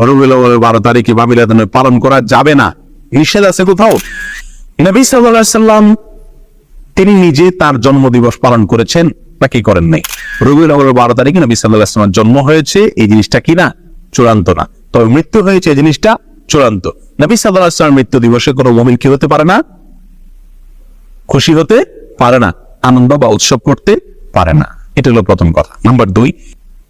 রবিউল বারো তারিখে বা মিলাদ পালন করা যাবে না। নিষেধ আছে কোথাও? নবী সাল্লাম তিনি নিজে তার জন্মদিবস পালন করেছেন নাকি করেন নাই? রবিউল আউয়ালের বারো তারিখে নবী সাল্লামের জন্ম হয়েছে, এই জিনিসটা কি না? চূড়ান্ত না। তবে মৃত্যু হয়েছে, এই জিনিসটা চূড়ান্ত। নবী সাল্লামের মৃত্যু দিবসে কোনো মুমিন কি হতে পারে না? খুশি হতে পারে না। আনন্দ বা উৎসব করতে পারে না। এটা হলো প্রথম কথা। নাম্বার দুই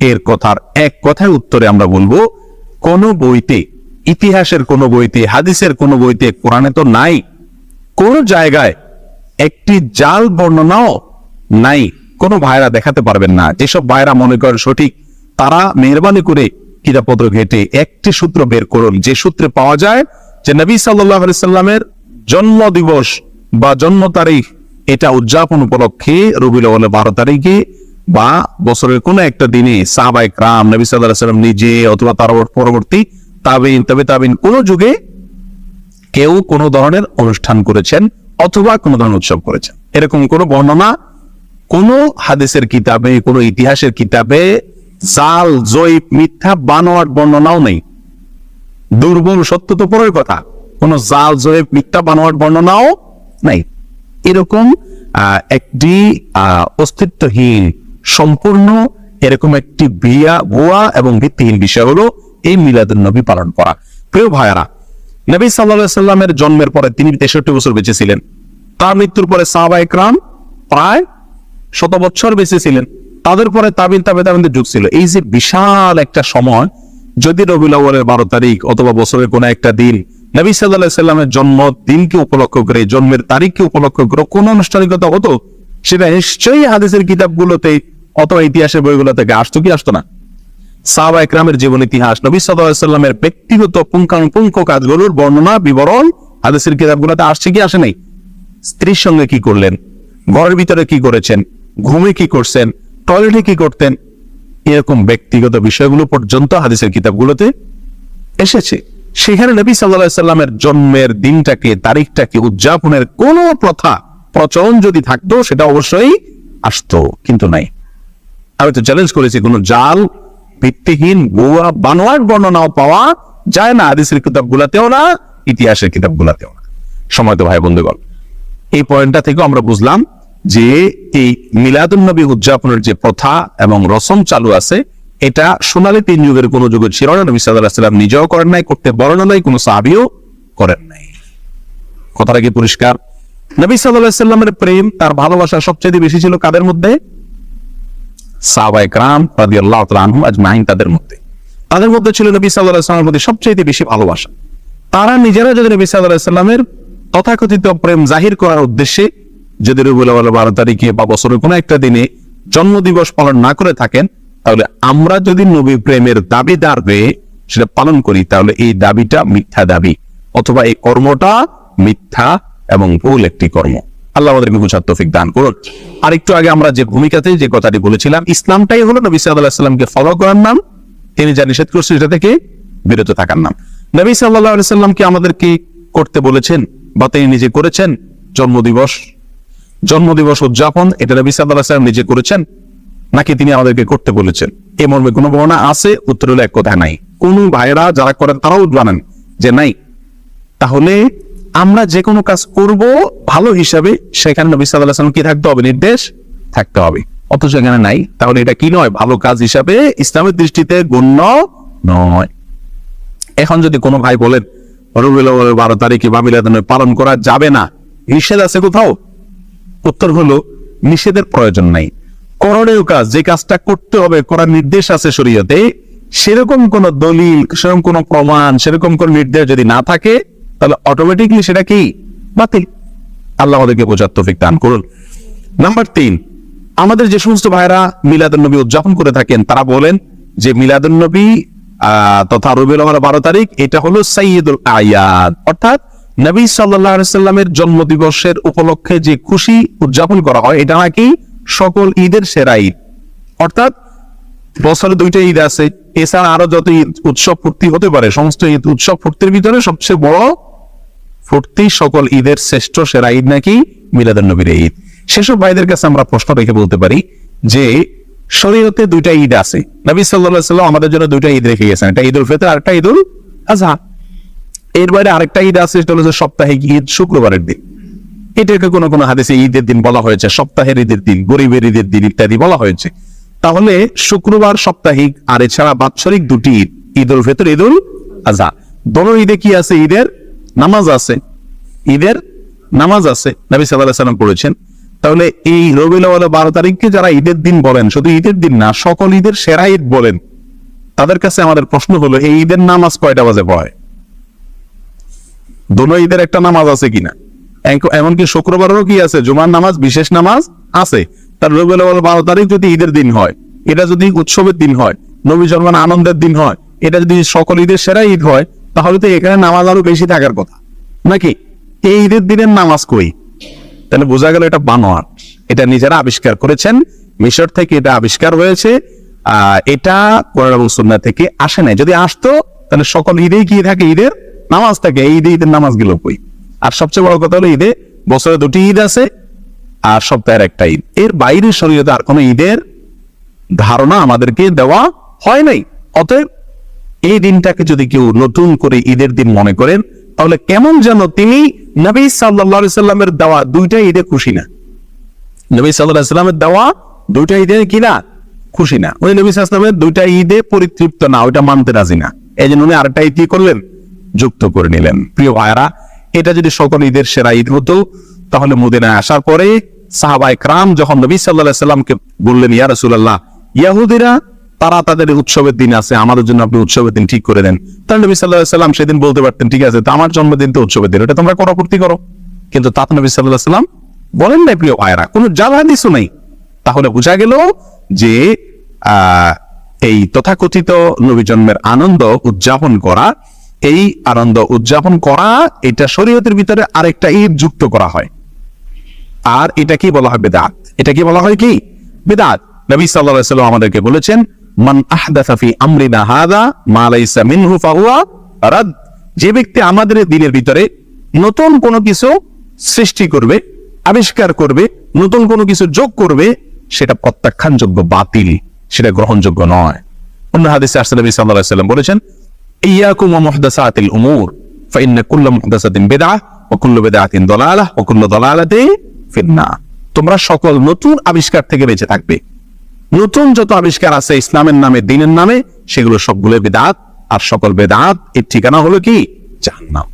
এর কথার এক কথায় উত্তরে আমরা বলব, কোন বইতে, ইতিহাসের কোন বইতে, হাদিসের কোন বইতে কোরআনে তো নাই। কোন জায়গায় একটি জাল বর্ণনাও নাই। কোন ভাইরা দেখাতে পারবেন না। যেসব ভাইরা মনে করেন সঠিক, তারা মেহরবানি করে কিতাবপত্র ঘেটে একটি সূত্র বের করুন। যে সূত্রে পাওয়া যায় যে নবী সাল্লামের জন্ম দিবস বা জন্ম তারিখ, এটা উদযাপন উপলক্ষে রবিউল বারো তারিখে বা বছরের কোন একটা দিনে সাহাবাই ক্রাম নবী সাল্লাহ সাল্লাম নিজে অথবা তার পরবর্তী তাবিন, তবে তাবিন কোন যুগে কেউ কোনো ধরনের অনুষ্ঠান করেছেন অথবা কোনো ধরনের উৎসব করেছেন। এরকম কোনো বর্ণনা কোন হাদিসের কিতাবে, কোন ইতিহাসের কিতাবে জাল জয়ীব মিথ্যা বানোয়ার বর্ণনাও নেই। দুর্বল সত্য তো পরের কথা। কোন জাল জয়ীব মিথ্যা বানোয়ার বর্ণনাও নাই। এরকম একটি অস্তিত্বহীন সম্পূর্ণ এরকম একটি বিয়া, ভুয়া এবং ভিত্তিহীন বিষয় হলো এই মিলাদুল নবী পালন করা। প্রিয় ভাইয়ারা, নবী সাল্লাহ সাল্লামের জন্মের পরে তিনি তেষট্টি বছর বেঁচে ছিলেন। তার মৃত্যুর পরে সাহাবা একরাম প্রায় শত বছর বেঁচে ছিলেন। তাদের পরে তাবিন, তাবে তাবিনদের যুগ ছিল। এই যে বিশাল একটা সময়, যদি রবিউল আউয়ালের বারো তারিখ অথবা বছরের কোনো একটা দিন নবী সাল্লাহ সাল্লামের জন্ম দিনকে উপলক্ষ করে, জন্মের তারিখকে উপলক্ষ করে কোন আনুষ্ঠানিকতা হতো, সেটা নিশ্চয়ই হাদিসের কিতাবগুলোতে অথবা ইতিহাসের বইগুলো থেকে আসতো কি আসতো না? সাহাবা একরামের জীবন ইতিহাস। নবী সাল্লামের ব্যক্তিগত পুঙ্খানুপুঙ্খ কাজগুলোর বর্ণনা, বিবরণ হাদিসের কিতাবগুলোতে আসছে কি আসে নাই? স্ত্রীর সঙ্গে কি করলেন? ঘরের ভিতরে কি করেছেন? ঘুমে কি করছেন? টয়লেটে কি করতেন? এরকম ব্যক্তিগত বিষয়গুলো পর্যন্ত হাদিসের কিতাবগুলোতে এসেছে। সেখানে নবী সাল্লাহ সাল্লামের জন্মের দিনটাকে, তারিখটাকে, উদযাপনের কোন প্রথা, প্রচলন যদি থাকতো, সেটা অবশ্যই আসতো, কিন্তু নাই। আমি তো চ্যালেঞ্জ করেছি, কোন জাল ভিত্তিহীন গোয়া বানোয়ার বর্ণনাও পাওয়া যায় না, হাদিসের কিতাব গুলাতেও না, ইতিহাসের কিতাব গুলাতেও না। সময় তো ভাই বন্ধুগণ, এই পয়েন্টটা থেকেও আমরা বুঝলাম যে এই মিলাদুল নবী উদযাপনের যে প্রথা এবং রসম চালু আছে, এটা সোনালী তিন যুগের কোন যুগে ছিল না, নবী সাল্লাহ সাল্লাম নিজেও করেন নাই, করতে বলেন নাই কোনো সাহাবিও করেন নাই। কথাটা কি পরিষ্কার? নবী সাল্লাহ সাল্লামের প্রেম, তার ভালোবাসা সবচেয়ে বেশি ছিল কাদের মধ্যে? আজমাইন তাদের মধ্যে। তাদের মধ্যে ছিল নবী সাল্লাহ সাল্লামের প্রতি সবচেয়ে বেশি ভালোবাসা। তারা নিজেরা যদি নবী সাল্লাহ সাল্লামের তথাকথিত প্রেম জাহির করার উদ্দেশ্যে যদি বারো তারিখে বা বছরের কোনো একটা দিনে জন্মদিবস পালন না করে থাকেন, তাহলে আমরা যদি নবী প্রেমের দাবিদার হয়ে সেটা পালন করি, তাহলে এই দাবিটা মিথ্যা দাবি অথবা এই কর্মটা মিথ্যা এবং ভুল একটি কর্ম। আল্লাহ আমাদেরকে বুঝার তৌফিক দান করুন আর একটু আগে আমরা যে ভূমিকাতে যে কথাটি বলেছিলাম, ইসলামটাই হলো নবী সাল্লামকে ফলো করার নাম, তিনি যা নিষেধ করছেন সেটা থেকে বিরত থাকার নাম। নবী সাল্লাহ সাল্লামকে আমাদেরকে করতে বলেছেন বা তিনি নিজে করেছেন? জন্মদিবস। জন্মদিবস উদযাপন, এটা নবী সাল্লাহ নিজে করেছেন, নাকি তিনি আমাদেরকে করতে বলেছেন? এই মর্মে কোনো বর্ণনা আছে, উত্তর হলো এক কথা নাই। কোন ভাইরা যারা করেন তারাও জানেন যে নাই। তাহলে আমরা যে কোনো কাজ করব ভালো হিসাবে, সেখানে নবী সাল্লাম কি থাকতে হবে? নির্দেশ থাকতে হবে। অথচ এখানে নাই। তাহলে এটা কি নয়? ভালো কাজ হিসাবে ইসলামের দৃষ্টিতে গণ্য নয়। এখন যদি কোনো ভাই বলেন বারো তারিখে বা মিলাদুন্নবী পালন করা যাবে না। নিষেধ আছে কোথাও? উত্তর হলো, নিষেধের প্রয়োজন নাই। করণীয় কাজ, যে কাজটা করতে হবে, করার নির্দেশ আছে শরীয়তে, সেরকম কোন দলিল, সেরকম কোন প্রমাণ, সেরকম কোন নির্দেশ যদি না থাকে তাহলে অটোমেটিকলি সেটা কি? বাতিল। আল্লাহ আমাদেরকে বোঝার তৌফিক দান করুন। নাম্বার তিন, আমাদের যে সমস্ত ভাইরা মিলাদুল নবী উদযাপন করে থাকেন, তারা বলেন যে মিলাদুল নবী তথা রবিউল আওয়াল বারো তারিখ, এটা হলো সাইয়দুল আয়াদ। অর্থাৎ নবী সাল্লামের জন্মদিবসের উপলক্ষে যে খুশি উদযাপন করা হয়, এটা নাকি সকল ঈদের সেরা ঈদ। অর্থাৎ বছরে দুইটা ঈদ আছে, এছাড়া আরও যত ঈদ উৎসব ফুর্তি হতে পারে, সমস্ত ঈদ উৎসব ফুর্তির ভিতরে সবচেয়ে বড় ফুর্তি সকল ঈদের শ্রেষ্ঠ সেরা ঈদ নাকি মিলাদুন নবীর ঈদ? সেসব ভাইদের কাছে আমরা প্রশ্ন রেখে বলতে পারি যে, শরীয়তে দুইটা ঈদ আছে। নবী আলাইহি সাল্লাম আমাদের জন্য দুইটা ঈদ রেখে গেছেন। একটা ঈদুল ফিতর আর একটা ঈদুল আজহা এর বাইরে আরেকটা ঈদ আছে, সেটা হলো সাপ্তাহিক ঈদ, শুক্রবারের দিন। এটাকে কোনো কোনো হাদিসে ঈদের দিন বলা হয়েছে, সপ্তাহের ঈদের দিন, গরিবের ঈদের দিন ইত্যাদি বলা হয়েছে। তাহলে শুক্রবার, সাপ্তাহিক আর এছাড়া বাৎসরিক দুটি ঈদ ঈদ উল ফিতর ঈদ উল আজহা দোনো ঈদে কি আছে ঈদের? নামাজ আছে, ঈদের নামাজ আছে, নবী সাল্লাহ সাল্লাম পড়েছেন। তাহলে এই রবিউল বারো তারিখকে যারা ঈদের দিন বলেন, শুধু ঈদের দিন না, সকল ঈদের সেরা ঈদ বলেন, তাদের কাছে আমাদের প্রশ্ন হলো, এই ঈদের নামাজ কয়টা বাজে পড়ে? দোনো ঈদের একটা নামাজ আছে কিনা? এমনকি শুক্রবারেরও কি আছে? জুমার নামাজ, বিশেষ নামাজ আছে। তার রবিউল বারো তারিখ যদি ঈদের দিন হয়, এটা যদি উৎসবের দিন হয়, নবী জন্মান আনন্দের দিন হয়, এটা যদি সকল ঈদের সেরা ঈদ হয় তাহলে তো এখানে নামাজ আরও বেশি থাকার কথা। নাকি? এই ঈদের দিনের নামাজ কই? তাহলে বোঝা গেল এটা বানোয়ার। এটা নিজেরা আবিষ্কার করেছেন, মিশর থেকে এটা আবিষ্কার হয়েছে এটা কোরআন এবং থেকে আসে নাই। যদি আসতো, তাহলে সকল ঈদেই কি থাকে? ঈদের নামাজ থাকে। এই ঈদে ঈদের নামাজগুলো কই? আর সবচেয়ে বড় কথা হলো ঈদে বছরে দুটি ঈদ আছে, আর সপ্তাহের একটা ঈদ। এর বাইরে শরীয়তে আর কোনো ঈদের ধারণা আমাদেরকে দেওয়া হয় নাই। অতএব এই দিনটাকে যদি কেউ নতুন করে ঈদের দিন মনে করেন, তাহলে কেমন যেন তিনি নবী সাল্লাহ সাল্লামের দেওয়া দুইটা ঈদে খুশি না। নবী সাল্লাহ সাল্লামের দেওয়া দুইটা ঈদে কি না? খুশি না। ওই নবী সাল্লামের দুইটা ঈদে পরিতৃপ্ত না, ওইটা মানতে রাজি না। এই জন্য উনি আরেকটা ঈদ কি করলেন? যুক্ত করে নিলেন। প্রিয় ভাইরা এটা যদি সকল ঈদের সেরা ঈদ হতো, তাহলে মদিনায় আসার পরে সাহাবাই ক্রাম যখন নবী সাল্লাহ সাল্লামকে বললেন, ইয়া রাসূলুল্লাহ, ইয়াহুদিরা তারা তাদের উৎসবের দিন আছে, আমাদের জন্য আপনি উৎসবের দিন ঠিক করে দেন। তাহলে নবী সাল্লাহ সাল্লাম সেদিন বলতে পারতেন, ঠিক আছে, তো আমার জন্মদিন তো উৎসবের দিন এটা তোমরা করো পূর্তি করো। কিন্তু তা তো নবী সাল্লাহ সাল্লাম বলেন নাই, প্রিয় ভাইরা কোনো জাল হাদিসও নেই। তাহলে বোঝা গেল যে এই তথাকথিত নবী জন্মের আনন্দ উদযাপন করা, এই আনন্দ উদযাপন করা, এটা শরীয়তের ভিতরে আরেকটা ঈদ যুক্ত করা হয়। আর এটা কি বলা হয় বেদাত? এটা কি বলা হয় কি? বেদাত। নবী আলাইহি সাল্লাম আমাদেরকে বলেছেন মান হাদা মিনহু ফাহুয়া রাদ যে ব্যক্তি আমাদের দিনের ভিতরে নতুন কোনো কিছু সৃষ্টি করবে, আবিষ্কার করবে, নতুন কোনো কিছু যোগ করবে, সেটা প্রত্যাখ্যানযোগ্য বাতিল, সেটা গ্রহণযোগ্য নয়। অন্য হাদিসে সাল্লাম বলেছেন, ইয়াকুম মুহদাসাতিল উমুর, ফাইন্না কুল্লু মুহদাসাতিন বিদআহ, ওয়া কুল্লু বিদআতিন তোমরা সকল নতুন আবিষ্কার থেকে বেঁচে থাকবে। নতুন যত আবিষ্কার আছে ইসলামের নামে, দিনের নামে, সেগুলো সবগুলো বেদাত, আর সকল বেদাত, এর ঠিকানা হলো কি? জাহান্নাম।